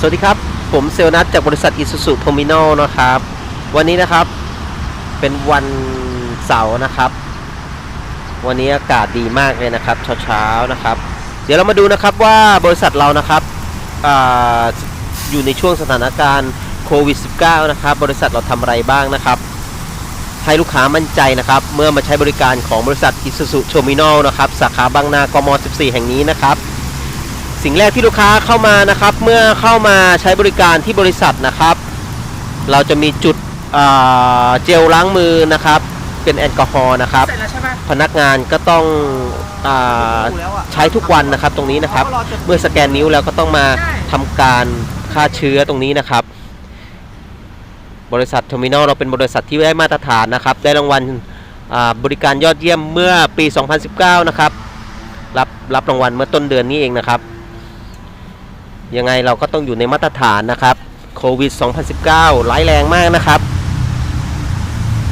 สวัสดีครับ ผมเซลนัทจากบริษัทอิสุสุโทมินอลนะครับ วันนี้นะครับเป็นวันเสาร์นะครับ วันนี้อากาศดีมากเลยนะครับ เช้าๆนะครับ เดี๋ยวเรามาดูนะครับว่าบริษัทเรานะครับออยู่ในช่วงสถานการณ์โควิด -19 นะครับ บริษัทเราทำอะไรบ้างนะครับ ให้ลูกค้ามั่นใจนะครับ เมื่อมาใช้บริการของบริษัทอิสุสุโทมินอลนะครับ สาขาบางนากม 14 แห่งนี้นะครับ สิ่งแรกที่ลูกค้าเข้ามานะครับ เมื่อเข้ามาใช้บริการที่บริษัทนะครับ เราจะมีจุดอ่าเจลล้างมือนะครับ เป็นแอลกอฮอล์นะครับเสร็จแล้วใช่ไหมพนักงานก็ต้องอาดูแล้วอะใช้ทุกวันนะครับตรงนี้นะครับ เมื่อสแกนนิ้วแล้วก็ต้องมาทำการฆ่าเชื้อตรงนี้นะครับ บริษัทเทอร์มินอลเราเป็นบริษัทที่ได้มาตรฐานนะครับ ได้รางวัลอ่าบริการยอดเยี่ยมเมื่อปี 2019 นะครับ รับรับรางวัลเมื่อต้นเดือนนี้เองนะครับ ยังไงเราก็ต้องอยู่ในมาตรฐานนะครับโควิด 2019 ร้ายแรงมากนะครับ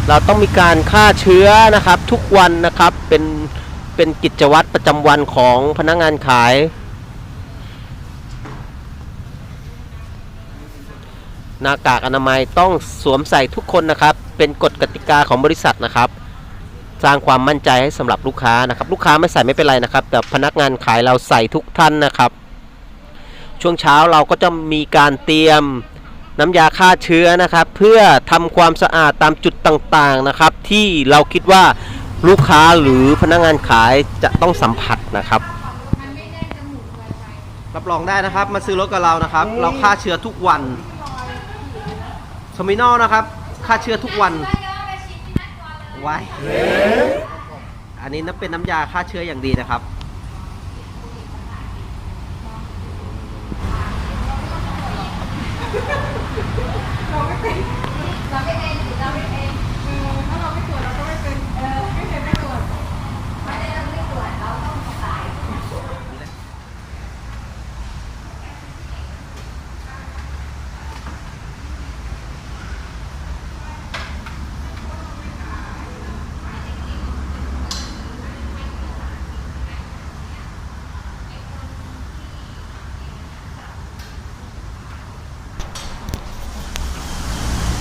เราต้องมีการฆ่าเชื้อนะครับทุกวันนะครับเป็นเป็นกิจวัตรประจำวันของพนักงานขาย หน้ากากอนามัยต้องสวมใส่ทุกคนนะครับ เป็นกฎกติกาของบริษัทนะครับ สร้างความมั่นใจให้สำหรับลูกค้านะครับ ลูกค้าไม่ใส่ไม่เป็นไรนะครับ แต่พนักงานขายเราใส่ทุกท่านนะครับ ช่วงเช้าเราก็จะมีการเตรียมน้ำยาฆ่าเชื้อนะครับ เพื่อทำความสะอาดตามจุดต่างๆนะครับ ที่เราคิดว่าลูกค้าหรือพนักงานขายจะต้องสัมผัสนะครับ รับรองได้นะครับมาซื้อรถกับเรานะครับ เราฆ่าเชื้อทุกวันทมินอลนะครับฆ่าเชื้อทุกวันไว้อันนี้นับเป็นน้ำยาฆ่าเชื้ออย่างดีนะครับ เราไม่เป็นเราไม่เป็นเราไม่เป็นเออถ้าเราไม่ตรวจเราก็ไม่เป็นเออไม่เป็นไม่ตรวจไม่ได้เราไม่ตรวจเราต้องสาย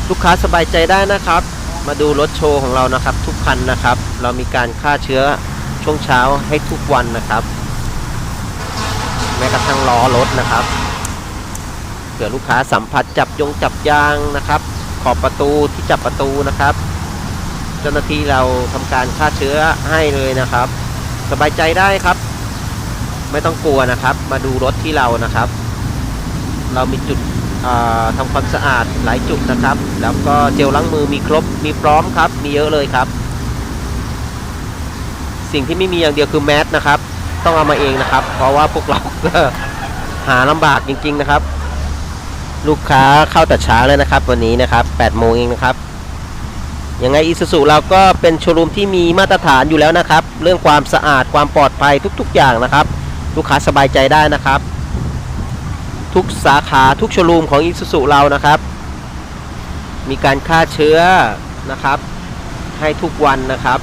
ลูกค้าสบายใจได้นะครับ มาดูรถโชว์ของเรานะครับ ทุกคันนะครับ เรามีการฆ่าเชื้อช่วงเช้าให้ทุกวันนะครับ แม้กระทั่งล้อรถนะครับเผื่อลูกค้าสัมผัสจับยงจับยางนะครับ ขอบประตูที่จับประตูนะครับ เจ้าหน้าที่เราทำการฆ่าเชื้อให้เลยนะครับ สบายใจได้ครับ ไม่ต้องกลัวนะครับ มาดูรถที่เรานะครับ เรามีจุด ทำความสะอาดหลายจุดนะครับ แล้วก็เจลล้างมือมีครบมีพร้อมครับ มีเยอะเลยครับ สิ่งที่ไม่มีอย่างเดียวคือแมสนะครับ ต้องเอามาเองนะครับ เพราะว่าพวกเราหาลำบากจริง ๆนะครับ ลูกค้าเข้าแต่เช้าเลยนะครับ วันนี้นะครับ8โมงเองนะครับยังไงอีซูซูเราก็เป็นโชว์รูมที่มีมาตรฐานอยู่แล้วนะครับ เรื่องความสะอาดความปลอดภัยทุก ๆ อย่างนะครับ ลูกค้าสบายใจได้นะครับ ทุกสาขาทุกโชว์รูมของอิสุสุเรานะครับ มีการฆ่าเชื้อนะครับ ให้ทุกวันนะครับ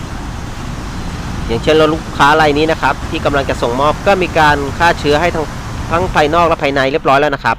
อย่างเช่นเราลูกค้ารายนี้นะครับ ที่กำลังจะส่งมอบก็มีการฆ่าเชื้อให้ทั้งทั้งภายนอกและภายในเรียบร้อยแล้วนะครับ